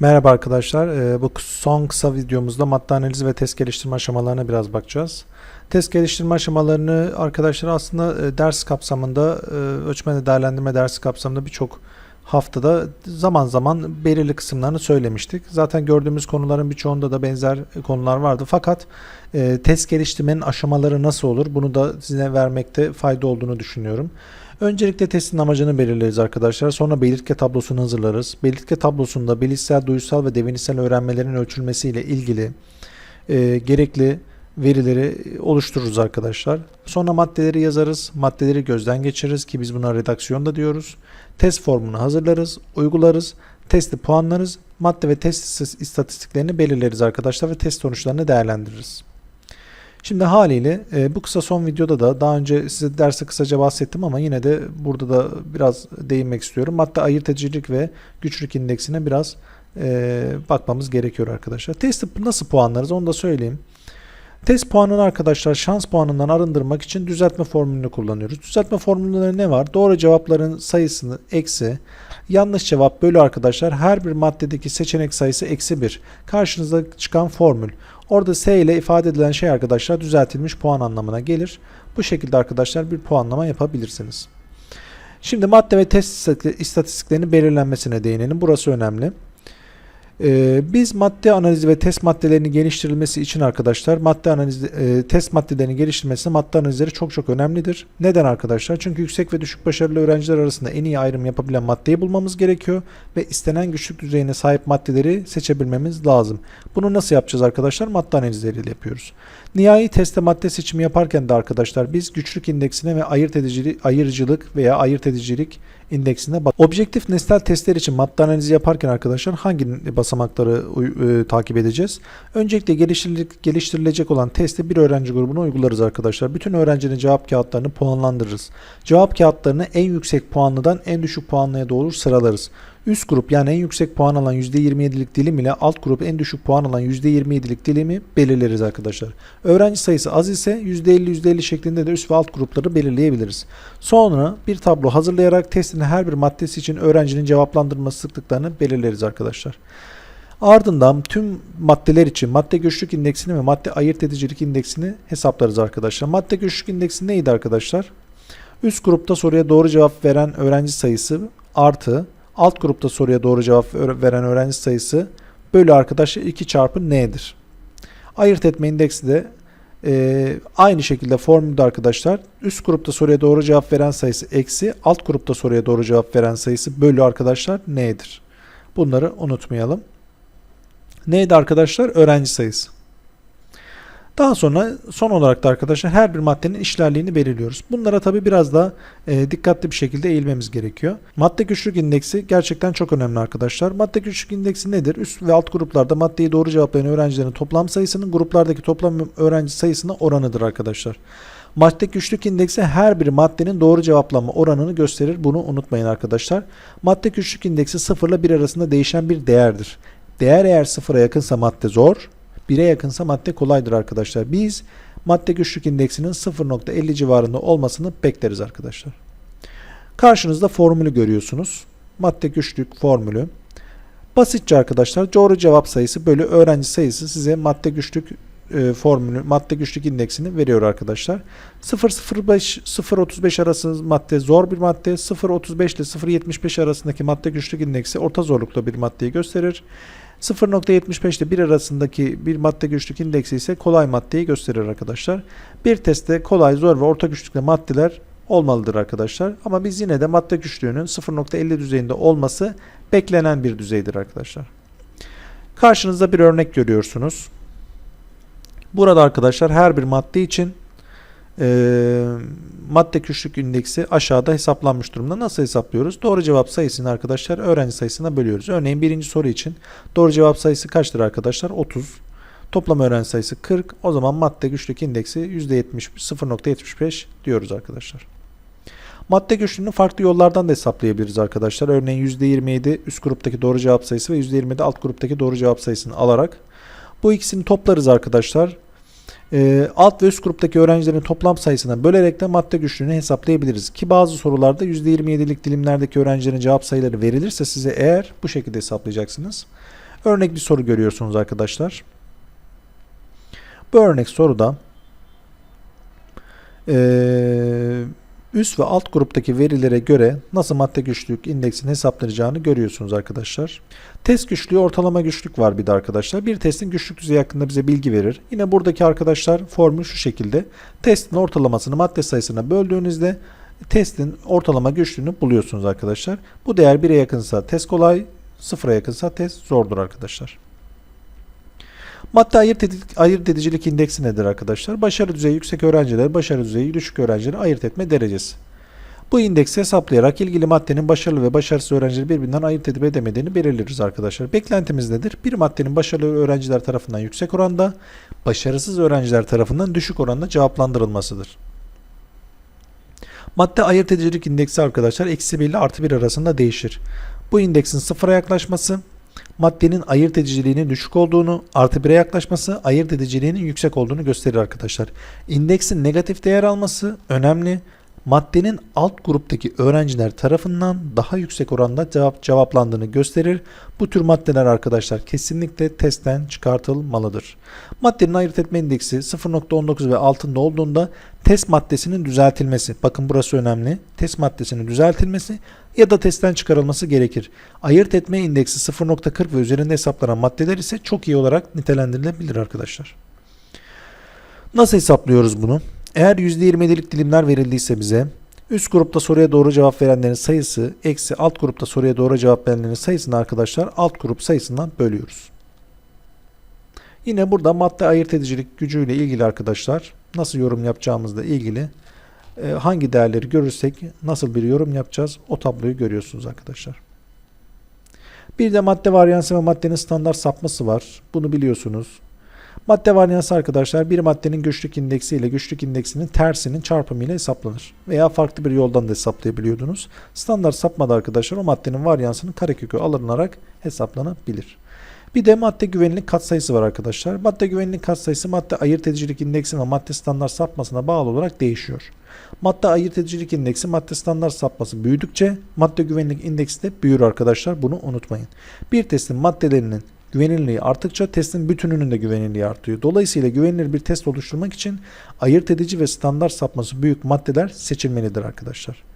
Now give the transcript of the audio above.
Merhaba arkadaşlar. Ee, Bu son kısa videomuzda madde analizi ve test geliştirme aşamalarına biraz bakacağız. Test geliştirme aşamalarını arkadaşlar aslında e, ders kapsamında, e, ölçme ve değerlendirme dersi kapsamında birçok haftada zaman zaman belirli kısımlarını söylemiştik. Zaten gördüğümüz konuların birçoğunda da benzer konular vardı. Fakat e, test geliştirmenin aşamaları nasıl olur bunu da size vermekte fayda olduğunu düşünüyorum. Öncelikle testin amacını belirleriz arkadaşlar. Sonra belirtge tablosunu hazırlarız. Belirtge tablosunda bilişsel, duysal ve devinisel öğrenmelerin ölçülmesiyle ilgili e, gerekli verileri oluştururuz arkadaşlar. Sonra maddeleri yazarız. Maddeleri gözden geçiririz ki biz buna redaksiyon da diyoruz. Test formunu hazırlarız, uygularız. Testi puanlarız. Madde ve test istatistiklerini belirleriz arkadaşlar ve test sonuçlarını değerlendiririz. Şimdi haliyle e, bu kısa son videoda da daha önce size derse kısaca bahsettim ama yine de burada da biraz değinmek istiyorum. Madde ayırt edicilik ve güçlük indeksine biraz e, bakmamız gerekiyor arkadaşlar. Testi nasıl puanlarız onu da söyleyeyim. Test puanını arkadaşlar şans puanından arındırmak için düzeltme formülünü kullanıyoruz. Düzeltme formülleri ne var? Doğru cevapların sayısını eksi, yanlış cevap bölü arkadaşlar her bir maddedeki seçenek sayısı eksi 1. Karşınıza çıkan formül. Orada S ile ifade edilen şey arkadaşlar düzeltilmiş puan anlamına gelir. Bu şekilde arkadaşlar bir puanlama yapabilirsiniz. Şimdi madde ve test istatistiklerinin belirlenmesine değinelim. Burası önemli. Ee, biz madde analizi ve test maddelerinin geliştirilmesi için arkadaşlar madde analizi, e, test maddelerini geliştirmesinde madde analizleri çok çok önemlidir. Neden arkadaşlar? Çünkü yüksek ve düşük başarılı öğrenciler arasında en iyi ayrım yapabilen maddeyi bulmamız gerekiyor ve istenen güçlük düzeyine sahip maddeleri seçebilmemiz lazım. Bunu nasıl yapacağız arkadaşlar? Madde analizleriyle yapıyoruz. Nihai testte madde seçimi yaparken de arkadaşlar biz güçlük indeksine ve ayırt edicilik, ayırıcılık veya ayırt edicilik indeksine bak. Objektif nesnel testler için madde analizi yaparken arkadaşlar hangi basamakları e, takip edeceğiz? Öncelikle geliştirilecek olan testi bir öğrenci grubuna uygularız arkadaşlar. Bütün öğrencinin cevap kağıtlarını puanlandırırız. Cevap kağıtlarını en yüksek puanlıdan en düşük puanlıya doğru sıralarız. Üst grup yani en yüksek puan alan %27'lik dilim ile alt grup en düşük puan alan %27'lik dilimi belirleriz arkadaşlar. Öğrenci sayısı az ise %50 %50 şeklinde de üst ve alt grupları belirleyebiliriz. Sonra bir tablo hazırlayarak testin her bir maddesi için öğrencinin cevaplandırması sıklıklarını belirleriz arkadaşlar. Ardından tüm maddeler için madde güçlük indeksini ve madde ayırt edicilik indeksini hesaplarız arkadaşlar. Madde güçlük indeksi neydi arkadaşlar? Üst grupta soruya doğru cevap veren öğrenci sayısı artı Alt grupta soruya doğru cevap veren öğrenci sayısı bölü arkadaşlar 2 çarpı n'dir. Ayırt etme indeksi de e, aynı şekilde formülde arkadaşlar üst grupta soruya doğru cevap veren sayısı eksi alt grupta soruya doğru cevap veren sayısı bölü arkadaşlar n'dir. Bunları unutmayalım. Neydi arkadaşlar? Öğrenci sayısı. Daha sonra son olarak da arkadaşlar her bir maddenin işlerliğini belirliyoruz. Bunlara tabi biraz daha e, dikkatli bir şekilde eğilmemiz gerekiyor. Madde güçlük indeksi gerçekten çok önemli arkadaşlar. Madde güçlük indeksi nedir? Üst ve alt gruplarda maddeyi doğru cevaplayan öğrencilerin toplam sayısının gruplardaki toplam öğrenci sayısına oranıdır arkadaşlar. Madde güçlük indeksi her bir maddenin doğru cevaplama oranını gösterir. Bunu unutmayın arkadaşlar. Madde güçlük indeksi 0 ile 1 arasında değişen bir değerdir. Değer eğer sıfıra yakınsa madde zor, 1'e yakınsa madde kolaydır arkadaşlar. Biz madde güçlük indeksinin 0.50 civarında olmasını bekleriz arkadaşlar. Karşınızda formülü görüyorsunuz. Madde güçlük formülü. Basitçe arkadaşlar doğru cevap sayısı bölü öğrenci sayısı size madde güçlük e, formülü, madde güçlük indeksini veriyor arkadaşlar. 0.05 0.35 arası madde zor bir madde. 0.35 ile 0.75 arasındaki madde güçlük indeksi orta zorlukta bir maddeyi gösterir. 0.75 ile 1 arasındaki bir madde güçlük indeksi ise kolay maddeyi gösterir arkadaşlar. Bir testte kolay, zor ve orta güçlükte maddeler olmalıdır arkadaşlar. Ama biz yine de madde güçlüğünün 0.50 düzeyinde olması beklenen bir düzeydir arkadaşlar. Karşınızda bir örnek görüyorsunuz. Burada arkadaşlar her bir madde için e, madde güçlük indeksi aşağıda hesaplanmış durumda. Nasıl hesaplıyoruz? Doğru cevap sayısını arkadaşlar öğrenci sayısına bölüyoruz. Örneğin birinci soru için doğru cevap sayısı kaçtır arkadaşlar? 30. Toplam öğrenci sayısı 40. O zaman madde güçlük indeksi %70 0.75 diyoruz arkadaşlar. Madde güçlüğünü farklı yollardan da hesaplayabiliriz arkadaşlar. Örneğin %27 üst gruptaki doğru cevap sayısı ve %27 alt gruptaki doğru cevap sayısını alarak bu ikisini toplarız arkadaşlar e, alt ve üst gruptaki öğrencilerin toplam sayısına bölerek de madde güçlüğünü hesaplayabiliriz. Ki bazı sorularda %27'lik dilimlerdeki öğrencilerin cevap sayıları verilirse size eğer bu şekilde hesaplayacaksınız. Örnek bir soru görüyorsunuz arkadaşlar. Bu örnek soruda eee, üst ve alt gruptaki verilere göre nasıl madde güçlük indeksini hesaplanacağını görüyorsunuz arkadaşlar. Test güçlüğü ortalama güçlük var bir de arkadaşlar. Bir testin güçlük düzeyi hakkında bize bilgi verir. Yine buradaki arkadaşlar formül şu şekilde. Testin ortalamasını madde sayısına böldüğünüzde testin ortalama güçlüğünü buluyorsunuz arkadaşlar. Bu değer 1'e yakınsa test kolay, 0'a yakınsa test zordur arkadaşlar. Madde ayırt, edi- ayırt edicilik indeksi nedir arkadaşlar? Başarı düzeyi yüksek öğrenciler, başarı düzeyi düşük öğrencileri ayırt etme derecesi. Bu indeksi hesaplayarak ilgili maddenin başarılı ve başarısız öğrencileri birbirinden ayırt edip edemediğini belirleriz arkadaşlar. Beklentimiz nedir? Bir maddenin başarılı öğrenciler tarafından yüksek oranda, başarısız öğrenciler tarafından düşük oranda cevaplandırılmasıdır. Madde ayırt edicilik indeksi arkadaşlar eksi 1 ile artı 1 arasında değişir. Bu indeksin sıfıra yaklaşması maddenin ayırt ediciliğinin düşük olduğunu, artı 1'e yaklaşması ayırt ediciliğinin yüksek olduğunu gösterir arkadaşlar. İndeksin negatif değer alması önemli. Maddenin alt gruptaki öğrenciler tarafından daha yüksek oranda cevap cevaplandığını gösterir. Bu tür maddeler arkadaşlar kesinlikle testten çıkartılmalıdır. Maddenin ayırt etme indeksi 0.19 ve altında olduğunda test maddesinin düzeltilmesi, bakın burası önemli, test maddesinin düzeltilmesi ya da testten çıkarılması gerekir. Ayırt etme indeksi 0.40 ve üzerinde hesaplanan maddeler ise çok iyi olarak nitelendirilebilir arkadaşlar. Nasıl hesaplıyoruz bunu? Eğer %27'lik dilimler verildiyse bize üst grupta soruya doğru cevap verenlerin sayısı eksi alt grupta soruya doğru cevap verenlerin sayısını arkadaşlar alt grup sayısından bölüyoruz. Yine burada madde ayırt edicilik gücüyle ilgili arkadaşlar nasıl yorum yapacağımızla ilgili e, hangi değerleri görürsek nasıl bir yorum yapacağız o tabloyu görüyorsunuz arkadaşlar. Bir de madde varyansı ve maddenin standart sapması var. Bunu biliyorsunuz. Madde varyansı arkadaşlar bir maddenin güçlük indeksi ile güçlük indeksinin tersinin çarpımı ile hesaplanır. Veya farklı bir yoldan da hesaplayabiliyordunuz. Standart sapmada arkadaşlar o maddenin varyansının karekökü alınarak hesaplanabilir. Bir de madde güvenlik katsayısı var arkadaşlar. Madde güvenlik katsayısı madde ayırt edicilik indeksi ve madde standart sapmasına bağlı olarak değişiyor. Madde ayırt edicilik indeksi madde standart sapması büyüdükçe madde güvenlik indeksi de büyür arkadaşlar. Bunu unutmayın. Bir testin maddelerinin güvenilirliği arttıkça testin bütününün de güvenilirliği artıyor. Dolayısıyla güvenilir bir test oluşturmak için ayırt edici ve standart sapması büyük maddeler seçilmelidir arkadaşlar.